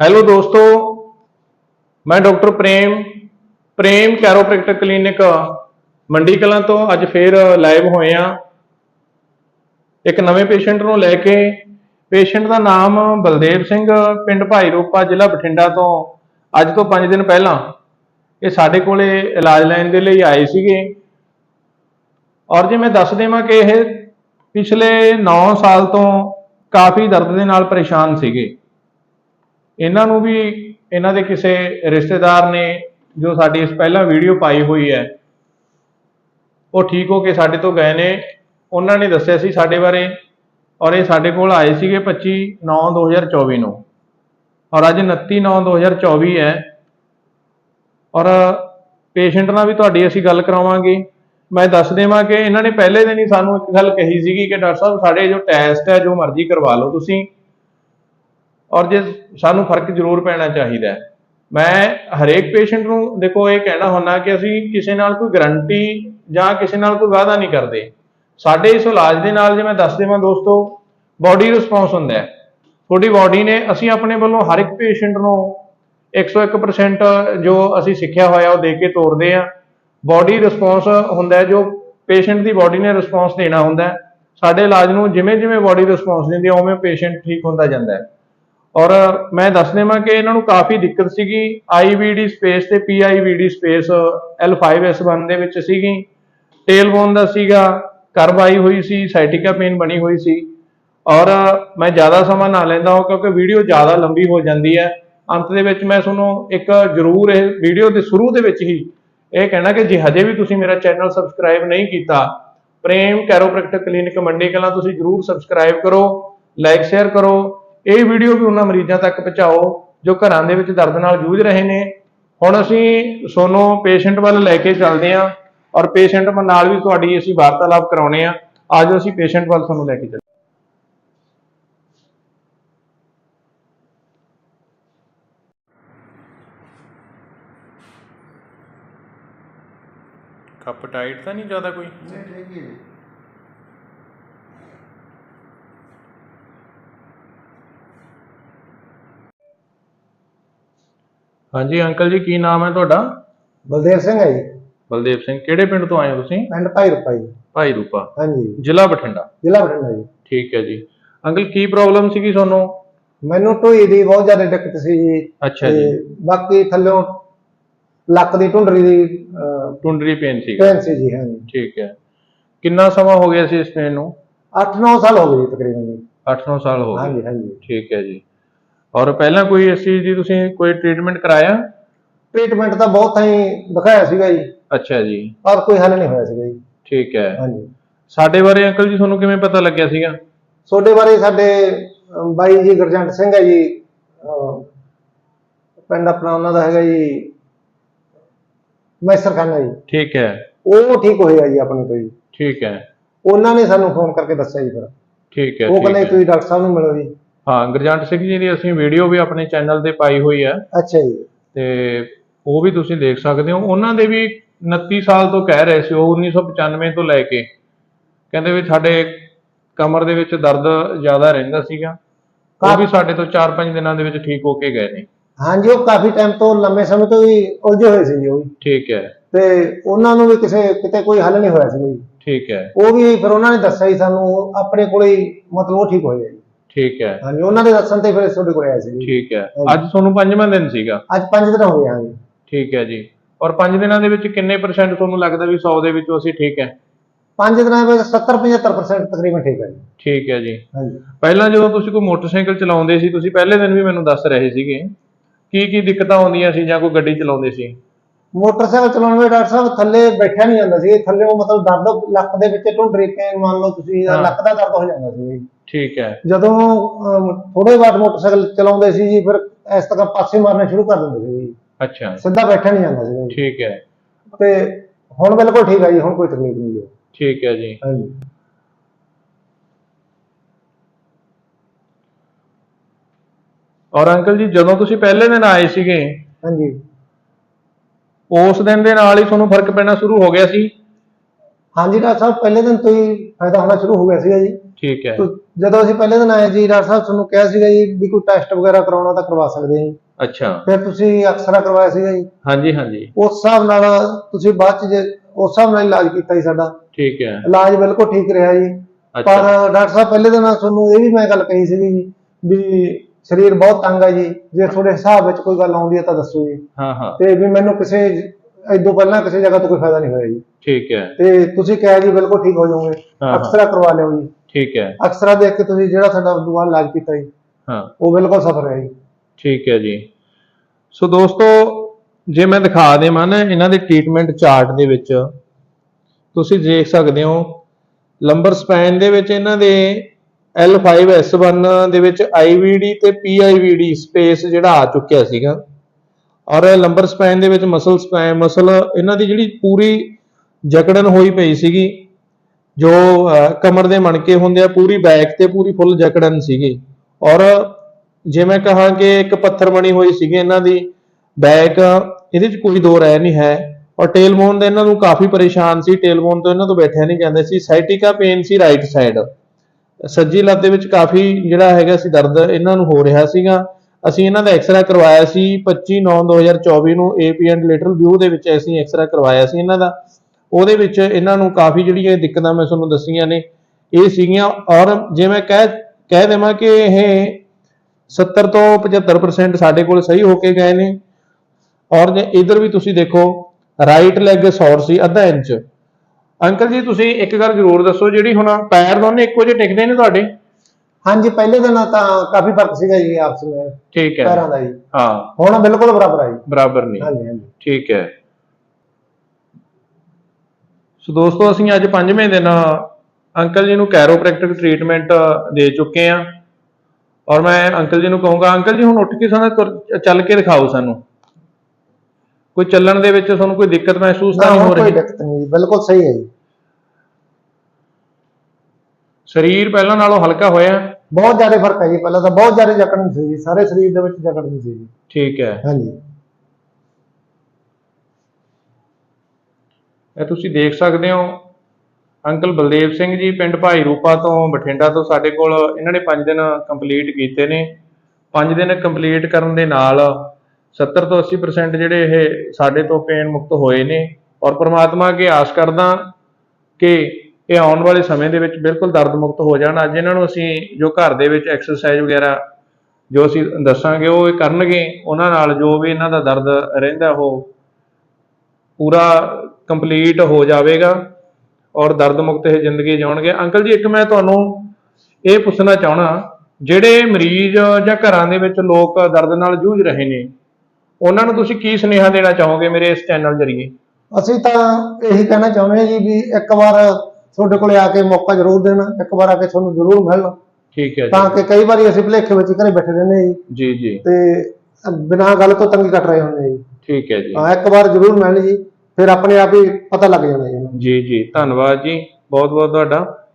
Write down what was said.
Hello ਦੋਸਤੋ, ਮੈਂ doctor ਪ੍ਰੇਮ ਪ੍ਰੇਮ ਕੈਰੋਪ੍ਰੈਕਟਰ clinic Mandi Kalan ਤੋਂ ਅੱਜ ਫੇਰ ਲਾਈਵ ਹੋਏ ਆ ਇੱਕ ਨਵੇਂ ਪੇਸ਼ੈਂਟ ਨੂੰ ਲੈ ਕੇ ਪੇਸ਼ੈਂਟ ਦਾ ਨਾਮ ਬਲਦੇਵ ਸਿੰਘ, ਪਿੰਡ ਭਾਈ ਰੋਪਾ ਜ਼ਿਲ੍ਹਾ ਬਠਿੰਡਾ ਤੋਂ ਅੱਜ ਤੋਂ 5 ਦਿਨ ਪਹਿਲਾਂ ਇਹ ਸਾਡੇ ਕੋਲੇ ਇਲਾਜ ਲੈਣ ਦੇ ਲਈ ਆਏ ਸੀਗੇ। ਔਰ ਜੇ ਮੈਂ ਦੱਸ ਦੇਵਾਂ ਕਿ ਇਹ ਪਿਛਲੇ 9 ਸਾਲ ਤੋਂ ਕਾਫੀ ਦਰਦ ਦੇ ਨਾਲ ਪਰੇਸ਼ਾਨ ਸੀਗੇ। ਇਹਨਾਂ ਨੂੰ ਵੀ ਇਹਨਾਂ ਦੇ ਕਿਸੇ ਰਿਸ਼ਤੇਦਾਰ ਨੇ ਜੋ ਸਾਡੀ ਇਸ ਪਹਿਲਾਂ ਵੀਡੀਓ ਪਾਈ ਹੋਈ ਹੈ, ਉਹ ਠੀਕ ਹੋ ਕੇ ਸਾਡੇ ਤੋਂ ਗਏ ਨੇ। ਉਹਨਾਂ ਨੇ ਦੱਸਿਆ ਸੀ ਸਾਡੇ ਬਾਰੇ ਔਰ ਇਹ ਸਾਡੇ ਕੋਲ ਆਏ ਸੀਗੇ 25 9 2024 ਨੂੰ। ਔਰ ਅੱਜ 29 9 2024 ਹੈ। ਔਰ ਪੇਸ਼ੈਂਟ ਨਾਲ ਵੀ ਤੁਹਾਡੀ ਅਸੀਂ ਗੱਲ ਕਰਾਵਾਂਗੇ। ਮੈਂ ਦੱਸ ਦੇਵਾਂ ਕਿ ਇਹਨਾਂ ਨੇ ਪਹਿਲੇ ਦਿਨ ਹੀ ਸਾਨੂੰ ਇੱਕ ਗੱਲ ਕਹੀ ਸੀਗੀ ਕਿ ਡਾਕਟਰ ਸਾਹਿਬ, ਸਾਡੇ ਜੋ ਟੈਸਟ ਹੈ, ਜੋ ਮਰਜ਼ੀ ਕਰਵਾ ਲਓ ਤੁਸੀਂ। ਔਰ ਜੇ ਸਾਨੂੰ ਫ਼ਰਕ ਜ਼ਰੂਰ ਪੈਣਾ ਚਾਹੀਦਾ ਹੈ। ਮੈਂ ਹਰੇਕ ਪੇਸ਼ੈਂਟ ਨੂੰ ਦੇਖੋ ਇਹ ਕਹਿਣਾ ਹੁੰਦਾ ਕਿ ਅਸੀਂ ਕਿਸੇ ਨਾਲ ਕੋਈ ਗਰੰਟੀ ਜਾਂ ਕਿਸੇ ਨਾਲ ਕੋਈ ਵਾਅਦਾ ਨਹੀਂ ਕਰਦੇ। ਸਾਡੇ ਇਸ ਇਲਾਜ ਦੇ ਨਾਲ ਜੇ ਮੈਂ ਦੱਸ ਦੇਵਾਂ ਦੋਸਤੋ ਬਾਡੀ ਰਿਸਪੌਂਸ ਹੁੰਦਾ ਹੈ। ਤੁਹਾਡੀ ਬਾਡੀ ਨੇ ਅਸੀਂ ਆਪਣੇ ਵੱਲੋਂ ਹਰ ਇੱਕ ਪੇਸ਼ੈਂਟ ਨੂੰ 101% ਜੋ ਅਸੀਂ ਸਿੱਖਿਆ ਹੋਇਆ ਉਹ ਦੇ ਕੇ ਤੋਰਦੇ ਆ ਬਾਡੀ ਰਿਸਪੌਂਸ ਹੁੰਦਾ ਜੋ ਪੇਸ਼ੈਂਟ ਦੀ ਬਾਡੀ ਨੇ ਰਿਸਪੌਂਸ ਦੇਣਾ ਹੁੰਦਾ ਸਾਡੇ ਇਲਾਜ ਨੂੰ ਜਿਵੇਂ ਜਿਵੇਂ ਬਾਡੀ ਰਿਸਪੌਂਸ ਦਿੰਦੀ ਹੈ, ਉਵੇਂ ਪੇਸ਼ੈਂਟ ਠੀਕ ਹੁੰਦਾ ਜਾਂਦਾ ਹੈ। ਔਰ ਮੈਂ ਦੱਸ ਦੇਵਾਂ ਕਿ ਇਹਨਾਂ ਨੂੰ ਕਾਫੀ ਦਿੱਕਤ ਸੀਗੀ। IVD ਸਪੇਸ ਤੇ PIVD ਸਪੇਸ L5S1 ਦੇ ਵਿੱਚ ਸੀਗੀ। ਟੇਲ ਬੋਨ ਦਾ ਸੀਗਾ ਕਰਵ ਆਈ ਹੋਈ ਸੀ ਸਾਈਟਿਕਾ ਪੇਨ ਬਣੀ ਹੋਈ ਸੀ। ਔਰ ਮੈਂ ਜ਼ਿਆਦਾ ਸਮਾਂ ਨਾ ਲੈਂਦਾ ਹਾਂ ਕਿਉਂਕਿ ਵੀਡੀਓ ਜ਼ਿਆਦਾ ਲੰਬੀ ਹੋ ਜਾਂਦੀ ਹੈ। ਅੰਤ ਦੇ ਵਿੱਚ ਮੈਂ ਤੁਹਾਨੂੰ ਇੱਕ ਜ਼ਰੂਰ ਇਹ ਵੀਡੀਓ ਦੇ ਸ਼ੁਰੂ ਦੇ ਵਿੱਚ ਹੀ ਇਹ ਕਹਿਣਾ ਕਿ ਜੇ ਹਜੇ ਵੀ ਤੁਸੀਂ ਮੇਰਾ ਚੈਨਲ ਸਬਸਕ੍ਰਾਈਬ ਨਹੀਂ ਕੀਤਾ, ਪ੍ਰੇਮ ਕੈਰੋਪ੍ਰੈਕਟਰ ਕਲੀਨਿਕ ਮੰਡੀ ਕਲਾਂ ਤੁਸੀਂ ਜ਼ਰੂਰ ਸਬਸਕ੍ਰਾਈਬ ਕਰੋ ਲਾਈਕ ਸ਼ੇਅਰ ਕਰੋ। ਇਹ ਵੀਡੀਓ ਵੀ ਉਹਨਾਂ ਮਰੀਜ਼ਾਂ ਤੱਕ ਪਹੁੰਚਾਓ ਜੋ ਘਰਾਂ ਦੇ ਵਿੱਚ ਦਰਦ ਨਾਲ ਜੂਝ ਰਹੇ ਨੇ। ਹੁਣ ਅਸੀਂ ਸੋਨੂੰ ਪੇਸ਼ੈਂਟ ਵੱਲ ਲੈ ਕੇ ਚੱਲਦੇ ਹਾਂ ਔਰ ਪੇਸ਼ੈਂਟ ਨਾਲ ਵੀ ਤੁਹਾਡੀ ਅਸੀਂ ਵਾਰਤਾਲਾਪ ਕਰਾਉਣੇ ਆ ਆਜੋ ਅਸੀਂ ਪੇਸ਼ੈਂਟ ਵੱਲ ਤੁਹਾਨੂੰ ਲੈ ਕੇ ਚੱਲਦੇ ਕੱਪ ਟਾਈਟ ਤਾਂ ਨਹੀਂ ਜ਼ਿਆਦਾ ਕੋਈ? ਨਹੀਂ ਠੀਕ ਹੀ ਹੈ ਹਾਂਜੀ ਅੰਕਲ ਜੀ ਕੀ ਨਾਮ ਹੈ ਤੁਹਾਡਾ? ਬਲਦੇਵ ਸਿੰਘ ਹੈ ਜੀ। ਬਲਦੇਵ ਸਿੰਘ ਕਿਹੜੇ ਪਿੰਡ ਤੋਂ ਆਏ ਹੋ ਤੁਸੀਂ? ਪਿੰਡ ਭਾਈ ਰੁਪਾਈ ਭਾਈ ਰੂਪਾ। ਹਾਂਜੀ। ਜ਼ਿਲ੍ਹਾ ਬਠਿੰਡਾ। ਜ਼ਿਲ੍ਹਾ ਬਠਿੰਡਾ ਜੀ। ਠੀਕ ਹੈ ਜੀ। ਅੰਕਲ ਕੀ ਪ੍ਰੋਬਲਮ ਸੀਗੀ ਤੁਹਾਨੂੰ? ਮੈਨੂੰ ਢੋਈ ਦੀ ਬਹੁਤ ਜ਼ਿਆਦਾ ਦਿੱਕਤ ਸੀ ਜੀ। ਅੱਛਾ ਜੀ। ਤੇ ਬਾਕੀ ਥੱਲੋਂ ਲੱਕ ਦੀ ਢੁੰਡਰੀ ਦੀ ਟੁੰਡਰੀ ਪੇਨ ਸੀਗਾ। ਪੇਨ ਸੀ ਜੀ ਹਾਂਜੀ। ਠੀਕ ਹੈ। ਕਿੰਨਾ ਸਮਾਂ ਹੋ ਗਿਆ ਸੀ ਇਸ ਪੇਨ ਨੂੰ? 8-9 ਸਾਲ ਹੋ ਗਏ ਜੀ ਤਕਰੀਬਨ ਜੀ। 8-9 ਸਾਲ ਹੋ ਗਏ। ਹਾਂਜੀ ਹਾਂਜੀ। ਠੀਕ ਹੈ ਜੀ। ਔਰ ਪਹਿਲਾਂ ਕੋਈ ਇਸ ਚੀਜ਼ ਦੀ ਤੁਸੀਂ ਕੋਈ ਟ੍ਰੀਟਮੈਂਟ ਕਰਾਇਆ? ਟ੍ਰੀਟਮੈਂਟ ਤਾਂ ਬਹੁਤ ਥਾਈਂ ਦਿਖਾਇਆ ਸੀਗਾ ਜੀ। ਅੱਛਾ ਜੀ। ਪਰ ਕੋਈ ਹੱਲ ਨਹੀਂ ਹੋਇਆ ਸੀਗਾ ਜੀ। ਠੀਕ ਹੈ। ਹਾਂਜੀ। ਸਾਡੇ ਬਾਰੇ ਅੰਕਲ ਜੀ ਤੁਹਾਨੂੰ ਕਿਵੇਂ ਪਤਾ ਲੱਗਿਆ ਸੀਗਾ? ਤੁਹਾਡੇ ਬਾਰੇ ਸਾਡੇ ਅਮ, ਬਾਈ ਜੀ ਗੁਰਜੰਟ ਸਿੰਘ ਹੈ ਜੀ ਅਹ, ਪਿੰਡ ਆਪਣਾ ਉਹਨਾਂ ਦਾ ਹੈਗਾ ਜੀ ਮੈਸਰਖਾਨਾ ਜੀ। ਠੀਕ ਹੈ। ਉਹ ਠੀਕ ਹੋਏ ਆ ਜੀ ਆਪਣੇ ਤੋਂ ਜੀ। ਠੀਕ ਹੈ। ਉਹਨਾਂ ਨੇ ਸਾਨੂੰ ਫੋਨ ਕਰਕੇ ਦੱਸਿਆ ਜੀ ਫਿਰ। ਠੀਕ ਹੈ ਉਹ ਠੀਕ ਕਹਿੰਦੇ ਹੈ। ਤੁਸੀਂ ਡਾਕਟਰ ਸਾਹਿਬ ਨੂੰ ਮਿਲੋ ਜੀ। ਹਾਂ ਗੁਰਜੰਟ ਸਿੰਘ ਜੀ ਦੀ ਅਸੀਂ ਵੀਡੀਓ ਵੀ ਆਪਣੇ ਚੈਨਲ ਤੇ ਪਾਈ ਹੋਈ ਹੈ। ਅੱਛਾ ਜੀ। ਤੇ ਉਹ ਵੀ ਤੁਸੀਂ ਦੇਖ ਸਕਦੇ ਹੋ। ਉਹਨਾਂ ਦੇ ਵੀ 29 ਸਾਲ ਤੋਂ ਕਹਿ ਰਹੇ ਸੀ ਉਹ 1995 ਤੋਂ ਲੈ ਕੇ। ਕਹਿੰਦੇ ਵੀ ਸਾਡੇ ਕਮਰ ਦੇ ਵਿੱਚ ਦਰਦ ਜ਼ਿਆਦਾ ਰਹਿੰਦਾ ਸੀਗਾ। ਉਹ ਵੀ ਸਾਡੇ ਤੋਂ 4-5 ਦਿਨਾਂ ਦੇ ਵਿੱਚ ਠੀਕ ਹੋ ਕੇ ਗਏ ਨੇ। ਹਾਂਜੀ ਉਹ ਕਾਫੀ ਟਾਈਮ ਤੋਂ ਲੰਮੇ ਸਮੇਂ ਤੋਂ ਹੀ ਉਲਝੇ ਹੋਏ ਸੀ ਜੀ ਉਹ ਵੀ। ਠੀਕ ਹੈ। ਤੇ ਉਹਨਾਂ ਨੂੰ ਵੀ ਕਿਸੇ ਕਿਤੇ ਕੋਈ ਹੱਲ ਨਹੀਂ ਹੋਇਆ ਸੀ ਜੀ। ਠੀਕ ਹੈ। ਉਹ ਵੀ ਫਿਰ ਉਹਨਾਂ ਨੇ ਦੱਸਿਆ ਜੀ ਸਾਨੂੰ ਆਪਣੇ ਕੋਲੇ ਹੀ ਮਤਲਬ ਉਹ ਠੀਕ ਹੋਏ ਆ ਜੀ। ਠੀਕ ਹੈ। ਹਾਂਜੀ ਉਹਨਾਂ ਦੇ ਦੱਸਣ ਤੇ ਫਿਰ ਤੁਹਾਡੇ ਕੋਲੇ ਆਏ ਸੀ ਜੀ। ਠੀਕ ਹੈ। ਅੱਜ ਤੁਹਾਨੂੰ ਪੰਜਵਾਂ ਦਿਨ ਸੀਗਾ। ਅੱਜ 5 ਦਿਨ ਹੋ ਗਏ ਹਾਂ ਜੀ ਠੀਕ ਹੈ ਜੀ। ਔਰ 5 ਦਿਨਾਂ ਦੇ ਵਿੱਚ ਕਿੰਨੇ ਪਰਸੈਂਟ ਤੁਹਾਨੂੰ ਲੱਗਦਾ ਵੀ 100 ਦੇ ਵਿੱਚੋਂ ਅਸੀਂ ਠੀਕ ਹੈ? 5 ਦਿਨਾਂ ਵਿੱਚ 70 75% ਤਕਰੀਬਨ ਠੀਕ ਹੈ ਜੀ। ਠੀਕ ਹੈ ਜੀ। ਹਾਂਜੀ। ਪਹਿਲਾਂ ਜਦੋਂ ਤੁਸੀਂ ਕੋਈ ਮੋਟਰਸਾਈਕਲ ਚਲਾਉਂਦੇ ਸੀ ਤੁਸੀਂ ਪਹਿਲੇ ਦਿਨ ਵੀ ਮੈਨੂੰ ਦੱਸ ਰਹੇ ਸੀਗੇ। ਕੀ ਕੀ ਦਿੱਕਤਾਂ ਆਉਂਦੀਆਂ ਸੀ ਜਾਂ ਕੋਈ ਗੱਡੀ ਚਲਾਉਂਦੇ ਸੀ? ਮੋਟਰਸਾਈਕਲ ਚਲਾਉਣ ਵੇਲੇ ਡਾਕਟਰ ਸਾਹਿਬ ਥੱਲੇ ਬੈਠਿਆ ਨਹੀਂ ਜਾਂਦਾ ਸੀ। ਥੱਲੇ ਉਹ ਮਤਲਬ ਦਰਦ ਲੱਕ ਦੇ ਵਿੱਚ ਢੁੰਡਰੀ ਪੇਨ ਮੰਨ ਲਓ ਤੁਸੀਂ ਹਾਂ। ਲੱਕ ਦਾ ਦਰਦ ਹੋ ਜਾਂਦਾ ਸੀ। ਠੀਕ ਹੈ। ਜਦੋਂ ਥੋੜੇ ਬਾਅਦ ਮੋਟਰਸਾਈਕਲ ਚਲਾਉਂਦੇ ਸੀ ਜੀ ਫਿਰ ਇਸ ਤਰ੍ਹਾਂ ਪਾਸੇ ਮਾਰਨੇ ਸ਼ੁਰੂ ਕਰ ਦਿੰਦੇ ਸੀ ਜੀ। ਅੱਛਾ। ਸਿੱਧਾ ਬੈਠਾ ਨਹੀਂ ਜਾਂਦਾ ਸੀ ਠੀਕ ਹੈ। ਤੇ ਹੁਣ ਬਿਲਕੁਲ ਠੀਕ ਹੈ ਜੀ ਹੁਣ ਕੋਈ ਤਕਲੀਫ ਨਹੀਂ ਜੀ। ਠੀਕ ਹੈ ਜੀ। ਹਾਂਜੀ। ਔਰ ਅੰਕਲ ਜੀ ਜਦੋਂ ਤੁਸੀਂ ਪਹਿਲੇ ਦਿਨ ਆਏ ਸੀਗੇ ਹਾਂਜੀ। ਉਸ ਦਿਨ ਦੇ ਨਾਲ ਹੀ ਤੁਹਾਨੂੰ ਫ਼ਰਕ ਪੈਣਾ ਸ਼ੁਰੂ ਹੋ ਗਿਆ ਸੀ? ਹਾਂਜੀ ਡਾਕਟਰ ਸਾਹਿਬ ਪਹਿਲੇ ਦਿਨ ਤੋਂ ਹੀ ਫਾਇਦਾ ਹੋਣਾ ਸ਼ੁਰੂ ਹੋ ਗਿਆ ਸੀਗਾ ਜੀ। ਠੀਕ ਹੈ ਤੋ ਜਦੋਂ ਅਸੀਂ ਪਹਿਲੇ ਦਿਨ ਆਏ ਜੀ ਡਾਕਟਰ ਸਾਹਿਬ ਤੁਹਾਨੂੰ ਕਿਹਾ ਸੀਗਾ ਜੀ ਵੀ ਕੋਈ ਟੈਸਟ ਵਗੈਰਾ ਕਰਾਉਣਾ ਤਾਂ ਕਰਵਾ ਸਕਦੇ ਜੀ। ਅੱਛਾ। ਫਿਰ ਤੁਸੀਂ ਅਕਸਰਾ ਕਰਵਾਇਆ ਸੀਗਾ ਜੀ। ਹਾਂਜੀ ਹਾਂਜੀ। ਉਸ ਹਿਸਾਬ ਨਾਲ ਤੁਸੀਂ ਬਾਅਦ ਚ ਜੇ ਉਸ ਹਿਸਾਬ ਨਾਲ ਇਲਾਜ ਕੀਤਾ ਜੀ ਸਾਡਾ। ਠੀਕ ਹੈ। ਇਲਾਜ ਬਿਲਕੁਲ ਠੀਕ ਰਿਹਾ ਜੀ। ਪਰ ਡਾਕਟਰ ਸਾਹਿਬ ਪਹਿਲੇ ਦਿਨ ਤੁਹਾਨੂੰ ਇਹ ਵੀ ਮੈਂ ਗੱਲ ਕਹੀ ਸੀਗੀ ਜੀ ਵੀ ਸਰੀਰ ਬਹੁਤ ਤੰਗ ਹੈ ਜੀ। ਜੇ ਤੁਹਾਡੇ ਹਿਸਾਬ ਵਿੱਚ ਕੋਈ ਗੱਲ ਆਉਂਦੀ ਹੈ ਤਾਂ ਦੱਸੋ ਜੀ। ਹਾਂ ਹਾਂ। ਤੇ ਵੀ ਮੈਨੂੰ ਕਿਸੇ ਇਦੋਂ ਪਹਿਲਾਂ ਕਿਸੇ ਜਗ੍ਹਾ ਤੋਂ ਕੋਈ ਫਾਇਦਾ ਨਹੀਂ ਹੋਇਆ ਜੀ। ਠੀਕ ਹੈ। ਤੇ ਤੁਸੀਂ ਕਿਹਾ ਜੀ ਬਿਲਕੁਲ ਠੀਕ ਹੋ ਜਾਓਗੇ। ਹਾਂ, ਹਾਂ। ਅਕਸਰਾ ਕਰਵਾ ਲਿਓ ਜੀ। ਠੀਕ ਹੈ। ਅਕਸਰਾ ਦੇਖ ਕੇ ਤੁਸੀਂ ਜਿਹੜਾ ਸਾਡਾ ਦੁਆ ਇਲਾਜ ਕੀਤਾ ਜੀ ਹਾਂ। ਉਹ ਬਿਲਕੁਲ ਸਫਲ ਹੈ ਜੀ। ਠੀਕ ਹੈ ਜੀ। ਸੋ ਦੋਸਤੋ ਜੇ ਮੈਂ ਦਿਖਾ ਦੇਵਾਂ ਨਾ ਇਹਨਾਂ ਦੇ ਟ੍ਰੀਟਮੈਂਟ ਚਾਰਟ ਦੇ ਵਿੱਚ ਤੁਸੀਂ ਦੇਖ ਸਕਦੇ ਹੋ ਲੰਬਰ ਸਪੈਨ ਦੇ ਵਿੱਚ ਇਹਨਾਂ ਦੇ L5S1 ਦੇ ਵਿੱਚ IVD ਤੇ PIVD ਸਪੇਸ ਜਿਹੜਾ ਆ ਚੁੱਕਿਆ ਸੀਗਾ। ਔਰ ਲੰਬਰ ਸਪੈਨ ਦੇ ਵਿੱਚ ਮਸਲ ਸਪੈਨ ਮਸਲ ਇਹਨਾਂ ਦੀ ਜਿਹੜੀ ਪੂਰੀ ਜਕੜਨ ਹੋਈ ਪਈ ਸੀਗੀ। ਜੋ ਕਮਰ ਦੇ ਮਣਕੇ ਹੁੰਦੇ ਆ, ਪੂਰੀ ਬੈਕ ਤੇ ਪੂਰੀ ਫੁੱਲ ਜਕੜਨ ਸੀਗੀ। ਔਰ ਜੇ ਮੈਂ ਕਹਾਂ ਕਿ ਇੱਕ ਪੱਥਰ ਬਣੀ ਹੋਈ ਸੀਗੀ ਇਹਨਾਂ ਦੀ ਬੈਕ ਇਹਦੇ 'ਚ ਕੋਈ ਦੋ ਰਹਿ ਨਹੀਂ ਹੈ। ਔਰ ਟੇਲਬੋਨ ਦਾ ਇਹਨਾਂ ਨੂੰ ਕਾਫੀ ਪਰੇਸ਼ਾਨ ਸੀ। ਟੇਲ ਬੋਨ ਤੋਂ ਇਹਨਾਂ ਤੋਂ ਬੈਠਿਆ ਨਹੀਂ ਜਾਂਦਾ ਸੀ। ਸਾਈਟਿਕਾ ਪੇਨ ਸੀ ਰਾਈਟ ਸਾਈਡ ਸੱਜੀ ਲੱਤ ਦੇ ਵਿੱਚ ਕਾਫੀ ਜਿਹੜਾ ਹੈਗਾ ਸੀ ਦਰਦ ਇਹਨਾਂ ਨੂੰ ਹੋ ਰਿਹਾ ਸੀਗਾ। ਅਸੀਂ ਇਹਨਾਂ ਦਾ ਐਕਸਰਾ ਕਰਵਾਇਆ ਸੀ। 25/9/2024 ਨੂੰ ਏਪੀ ਐਂਡ ਲੇਟਰਲ ਵਿਊ ਦੇ ਵਿੱਚ ਅਸੀਂ ਐਕਸਰਾ ਕਰਵਾਇਆ ਸੀ ਇਹਨਾਂ ਦਾ। ਉਹਦੇ ਵਿੱਚ ਇਹਨਾਂ ਨੂੰ ਕਾਫੀ ਜਿਹੜੀਆਂ ਦਿੱਕਤਾਂ ਮੈਂ ਤੁਹਾਨੂੰ ਦੱਸੀਆਂ ਨੇ ਇਹ ਸੀਗੀਆਂ ਔਰ ਜੇ ਮੈਂ ਕਹਿ ਕਹਿ ਦੇਵਾਂ ਕਿ ਇਹ 70 ਤੋਂ 75% ਸਾਡੇ ਕੋਲ ਸਹੀ ਹੋ ਕੇ ਗਏ ਨੇ ਔਰ ਜੇ ਇਧਰ ਵੀ ਤੁਸੀਂ ਦੇਖੋ ਰਾਈਟ ਲੈਗ ਸੌਰ ਸੀ ਅੱਧਾ ਇੰਚ। ਅੰਕਲ ਜੀ ਤੁਸੀਂ ਇੱਕ ਗੱਲ ਜ਼ਰੂਰ ਦੱਸੋ ਜਿਹੜੀ ਹੁਣ ਪੈਰ ਦੋਨੇ ਇੱਕੋ ਜਿਹੇ ਟਿਕਦੇ ਨੇ ਤੁਹਾਡੇ? ਹਾਂਜੀ ਪਹਿਲੇ ਦਿਨ ਤਾਂ ਕਾਫੀ ਫ਼ਰਕ ਸੀਗਾ ਜੀ ਆਪਸ ਵਿੱਚ ਠੀਕ ਹੈ। ਪੈਰਾਂ ਦਾ ਜੀ। ਹਾਂ। ਹੁਣ ਬਿਲਕੁਲ ਬਰਾਬਰ ਆ ਜੀ। ਬਰਾਬਰ ਨਹੀਂ। ਹਾਂਜੀ ਹਾਂਜੀ। ਠੀਕ ਹੈ। ਸੋ ਦੋਸਤੋ ਅਸੀਂ ਅੱਜ ਪੰਜਵੇਂ ਦਿਨ ਅੰਕਲ ਜੀ ਨੂੰ ਕੈਰੋਪ੍ਰੈਕਟਿਕ ਟ੍ਰੀਟਮੈਂਟ ਦੇ ਚੁੱਕੇ ਹਾਂ। ਔਰ ਮੈਂ ਅੰਕਲ ਜੀ ਨੂੰ ਕਹੂੰਗਾ ਅੰਕਲ ਜੀ ਹੁਣ ਉੱਠ ਕੇ ਸਾਨੂੰ ਚੱਲ ਕੇ ਦਿਖਾਓ ਸਾਨੂੰ। ਕੋਈ ਚੱਲਣ ਦੇ ਵਿੱਚ ਤੁਹਾਨੂੰ ਕੋਈ ਦਿੱਕਤ ਮਹਿਸੂਸ ਤਾਂ ਨਹੀਂ ਹੋ ਹੁਣ ਕੋਈ ਰਹੀ ਦਿੱਕਤ ਨਹੀਂ ਬਿਲਕੁਲ ਸਹੀ ਹੈ ਜੀ। ਸਰੀਰ ਪਹਿਲਾਂ ਨਾਲੋਂ ਹਲਕਾ ਹੋਇਆ। ਬਹੁਤ ਜ਼ਿਆਦਾ ਫ਼ਰਕ ਹੈ ਜੀ ਪਹਿਲਾਂ ਤਾਂ ਬਹੁਤ ਜ਼ਿਆਦਾ ਜਕੜ ਨਹੀਂ ਸੀ ਜੀ ਸਾਰੇ ਸਰੀਰ ਦੇ ਵਿੱਚ ਜਕੜ ਨਹੀਂ ਸੀ ਜੀ। ਠੀਕ ਹੈ। ਹਾਂਜੀ। ਇਹ ਤੁਸੀਂ ਦੇਖ ਸਕਦੇ ਹੋ। ਅੰਕਲ ਬਲਦੇਵ ਸਿੰਘ ਜੀ, ਪਿੰਡ ਭਾਈ ਰੂਪਾ ਤੋਂ, ਬਠਿੰਡਾ ਤੋਂ ਸਾਡੇ ਕੋਲ ਇਹਨਾਂ ਨੇ 5 ਦਿਨ ਕੰਪਲੀਟ ਕੀਤੇ ਨੇ। 5 ਦਿਨ ਕੰਪਲੀਟ ਕਰਨ ਦੇ ਨਾਲ 70 ਤੋਂ 80% ਜਿਹੜੇ ਇਹ ਸਾਡੇ ਤੋਂ ਪੇਨ ਮੁਕਤ ਹੋਏ ਨੇ। ਔਰ ਪ੍ਰਮਾਤਮਾ ਅੱਗੇ ਆਸ ਕਰਦਾ ਕਿ ਇਹ ਆਉਣ ਵਾਲੇ ਸਮੇਂ ਦੇ ਵਿੱਚ ਬਿਲਕੁਲ ਦਰਦ ਮੁਕਤ ਹੋ ਜਾਣ। ਅੱਜ ਇਹਨਾਂ ਨੂੰ ਅਸੀਂ ਜੋ ਘਰ ਦੇ ਵਿੱਚ ਐਕਸਰਸਾਈਜ਼ ਵਗੈਰਾ ਜੋ ਅਸੀਂ ਦੱਸਾਂਗੇ, ਉਹ ਇਹ ਕਰਨਗੇ। ਉਹਨਾਂ ਨਾਲ ਜੋ ਵੀ ਇਹਨਾਂ ਦਾ ਦਰਦ ਰਹਿੰਦਾ, ਉਹ ਪੂਰਾ ਕੰਪਲੀਟ ਹੋ ਜਾਵੇਗਾ ਔਰ ਦਰਦ ਮੁਕਤ ਇਹ ਜ਼ਿੰਦਗੀ ਜਿਉਣਗੇ। ਅੰਕਲ ਜੀ ਇੱਕ ਮੈਂ ਤੁਹਾਨੂੰ ਇਹ ਪੁੱਛਣਾ ਚਾਹਣਾ ਜਿਹੜੇ ਮਰੀਜ਼ ਜਾਂ ਘਰਾਂ ਦੇ ਵਿੱਚ ਲੋਕ ਦਰਦ ਨਾਲ ਜੂਝ ਰਹੇ ਨੇ ਉਹਨਾਂ ਨੂੰ ਤੁਸੀਂ ਕੀ ਸੁਨੇਹਾ ਦੇਣਾ ਚਾਹੋਗੇ ਮੇਰੇ ਇਸ ਚੈਨਲ ਜਰੀਏ? ਅਸੀਂ ਤਾਂ ਇਹੀ ਕਹਿਣਾ ਚਾਹੁੰਦੇ ਹਾਂ ਜੀ ਵੀ ਇੱਕ ਵਾਰ ਤੁਹਾਡੇ ਕੋਲੇ ਆ ਕੇ ਮੌਕਾ ਜ਼ਰੂਰ ਦੇਣਾ ਇੱਕ ਵਾਰ ਆ ਕੇ ਤੁਹਾਨੂੰ ਜ਼ਰੂਰ ਮਿਲਣ। ਠੀਕ ਹੈ ਤਾਂ ਕਿ ਕਈ ਵਾਰੀ ਅਸੀਂ ਭੁਲੇਖੇ ਵਿੱਚ ਘਰੇ ਬੈਠੇ ਰਹਿੰਦੇ ਜੀ। ਜੀ ਜੀ। ਤੇ ਬਿਨਾਂ ਗੱਲ ਤੋਂ ਤੰਗੀ ਕੱਟ ਰਹੇ ਹੁੰਦੇ ਜੀ। ਠੀਕ ਹੈ ਜੀ। ਹਾਂ ਇੱਕ ਵਾਰ ਜ਼ਰੂਰ ਮਿਲਣ ਜੀ ਫਿਰ ਆਪਣੇ ਆਪ ਹੀ ਪਤਾ ਲੱਗ ਜਾਣਾ ਜੀ। ਜੀ ਜੀ। ਧੰਨਵਾਦ ਜੀ। ਬਹੁਤ ਬਹੁਤ ਤੁਹਾਡਾ।